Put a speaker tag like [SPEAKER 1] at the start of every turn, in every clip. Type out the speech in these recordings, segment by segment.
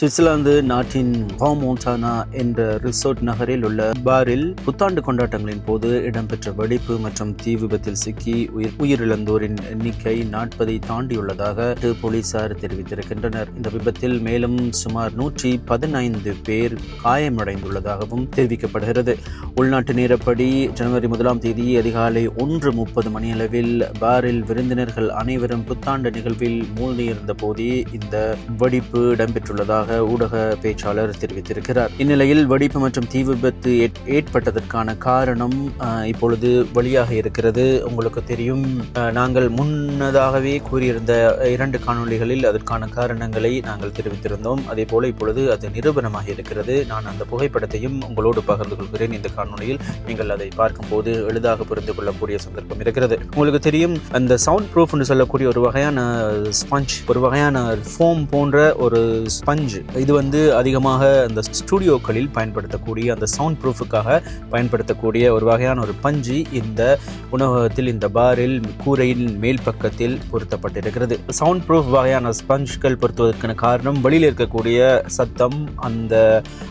[SPEAKER 1] Switzerland நாட்டின் ஹாமோண்டானா என்ற resort நகரில் உள்ள பாரில் புத்தாண்டு கொண்டாட்டங்களின் போது இடம்பெற்ற வெடிப்பு மற்றும் தீ விபத்தில் சிக்கி உயிர் உயிரிழந்தோரின் எண்ணிக்கை நாற்பதை தாண்டியுள்ளதாக போலீசார் தெரிவித்திருக்கின்றனர். இந்த விபத்தில் மேலும் சுமார் நூற்றி பதினைந்து பேர் காயமடைந்துள்ளதாகவும் தெரிவிக்கப்படுகிறது. உள்நாட்டு நேரப்படி ஜனவரி முதலாம் தேதி அதிகாலை ஒன்று முப்பது மணியளவில் பாரில் விருந்தினர்கள் அனைவரும் புத்தாண்டு நிகழ்வில் மூழ்கியிருந்த போதே இந்த வெடிப்பு இடம்பெற்றுள்ளதாக ஊடக பேச்சாளர் தெரிவித்திருக்கிறார். இந்நிலையில் வெடிப்பு மற்றும் தீ விபத்து ஏற்- ஏற்பட்டதற்கான காரணம் இப்பொழுது வெளியாக இருக்கிறது. உங்களுக்கு தெரியும் நாங்கள் முன்னதாகவே கூறியிருந்த இரண்டு காணொளிகளில் அதற்கான காரணங்களை நாங்கள் தெரிவித்திருந்தோம். அதே போல இப்பொழுது அது நிரூபணமாக இருக்கிறது. நான் அந்த புகைப்படத்தையும் உங்களோடு பகிர்ந்து கொள்கிறேன். இந்த காணொளியில் நீங்கள் அதை பார்க்கும்போது எளிதாக புரிந்து கொள்ளக்கூடிய சந்தர்ப்பம் இருக்கிறது. உங்களுக்கு தெரியும் அந்த சவுண்ட் ப்ரூஃப்னு சொல்லக்கூடிய ஒரு வகையான ஸ்பஞ்ச் ஒரு வகையான ஃபோம் போன்ற ஒரு ஸ்பஞ்ச் இது வந்து அதிகமாக அந்த ஸ்டுடியோக்களில் பயன்படுத்தக்கூடிய அந்த சவுண்ட் ப்ரூஃபுக்காக பயன்படுத்தக்கூடிய ஒரு வகையான ஒரு பஞ்சு இந்த உணவகத்தில் இந்த பாரில் கூரையின் மேல் பக்கத்தில் பொருத்தப்பட்டிருக்கிறது. சவுண்ட் ப்ரூஃப் வகையான ஸ்பஞ்ச்கள் பொருத்துவதற்கான காரணம் வெளியில் இருக்கக்கூடிய சத்தம் அந்த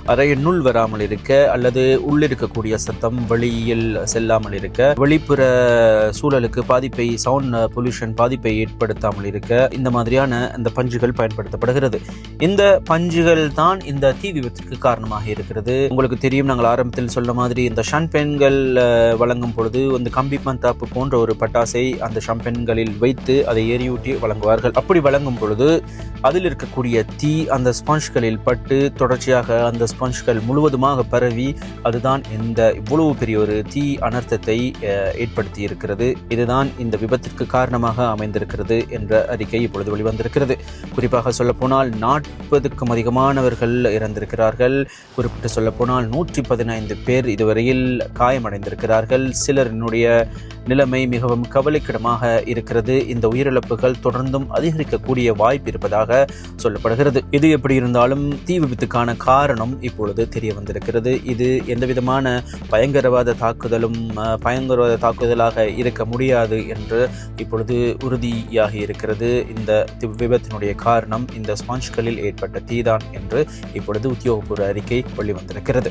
[SPEAKER 1] அறையினுள் வராமல் இருக்க அல்லது உள்ளிருக்கக்கூடிய சத்தம் வெளியில் செல்லாமல் இருக்க வெளிப்புற சூழலுக்கு பாதிப்பை சவுண்ட் பொல்யூஷன் பாதிப்பை ஏற்படுத்தாமல் இருக்க இந்த மாதிரியான இந்த பஞ்சுகள் பயன்படுத்தப்படுகிறது. இந்த பஞ்சுகள் தான் இந்த தீ விபத்திற்கு காரணமாக இருக்கிறது. உங்களுக்கு தெரியும் நாங்கள் ஆரம்பத்தில் சொன்ன மாதிரி இந்த ஷம்பென்கள் வழங்கும் பொழுது இந்த கம்பி மந்தாப்பு போன்ற ஒரு பட்டாசை அந்த ஷம்பென்களில் வைத்து அதை எரியூட்டி வழங்குவார்கள். அப்படி வழங்கும் பொழுது அதில் இருக்கக்கூடிய தீ அந்த ஸ்பாஞ்ச்களில் பட்டு தொடர்ச்சியாக அந்த ஸ்பாஞ்ச்கள் முழுவதுமாக பரவி அதுதான் இந்த இவ்வளவு பெரிய ஒரு தீ அனர்த்தத்தை ஏற்படுத்தி இருக்கிறது. இதுதான் இந்த விபத்திற்கு காரணமாக அமைந்திருக்கிறது என்ற அறிக்கை இப்பொழுது வெளிவந்திருக்கிறது. குறிப்பாக சொல்லப்போனால் நாற்பதுக்கும் அதிகமானவர்கள் இறந்திருக்கிறார்கள். குறிப்பிட்டு சொல்லப்போனால் நூற்றி பதினைந்து பேர் இதுவரையில் காயமடைந்திருக்கிறார்கள். சிலரினுடைய நிலைமை மிகவும் கவலைக்கிடமாக இருக்கிறது. இந்த உயிரிழப்புகள் தொடர்ந்தும் அதிகரிக்கக்கூடிய வாய்ப்பு இருப்பதாக சொல்லப்படுகிறது. இது எப்படி இருந்தாலும் தீ விபத்துக்கான காரணம் இப்பொழுது தெரிய வந்திருக்கிறது. இது எந்த விதமான பயங்கரவாத தாக்குதலும் பயங்கரவாத தாக்குதலாக இருக்க முடியாது என்று இப்பொழுது உறுதியாகி இருக்கிறது. இந்த விபத்தினுடைய காரணம் இந்த ஸ்பாஞ்ச்களில் ஏற்பட்ட தீதான் என்று இப்பொழுது உத்தியோகபூர்வ அறிக்கை வெளிவந்திருக்கிறது.